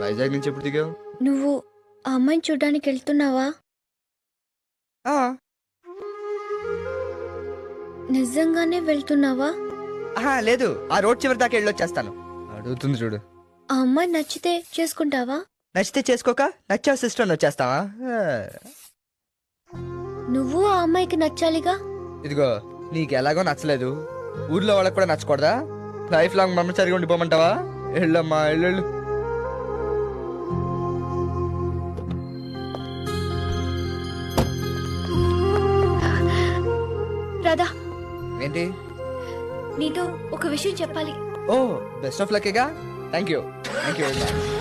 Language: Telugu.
వైజాగ్ నుంచి ఎప్పుడు దిగావు? నువ్వు ఆ అమ్మాయిని చూడడానికి వెళ్తున్నావా? ఆ, నిజంగానే వెళ్తున్నావా? ఆహా, లేదు. ఆ రోడ్ చివరి దాకా వెళ్ళొచ్చేస్తాను అడుగుతుంది చూడు. ఆ అమ్మాయి నచ్చితే చేసుకుంటావా? నచ్చితే చేసుకోక నచ్చావు సిస్టర్ వచ్చేస్తావా? ఆ, నువ్వు ఆ అమ్మాయికి నచ్చాలిగా? ఇదిగో నీకు ఎలాగో నచ్చలేదు. ఊర్లో వాళ్ళకి కూడా నచ్చకూడదా? లైఫ్ లాంగ్ బ్రహ్మచారిగా ఉండిపోమంటావా? వెళ్ళమ్మా వెళ్ళు రాధా. ఏంటి? నీతో ఒక విషయం చెప్పాలి. ఓ best of లక్కేగా thank you thank you very much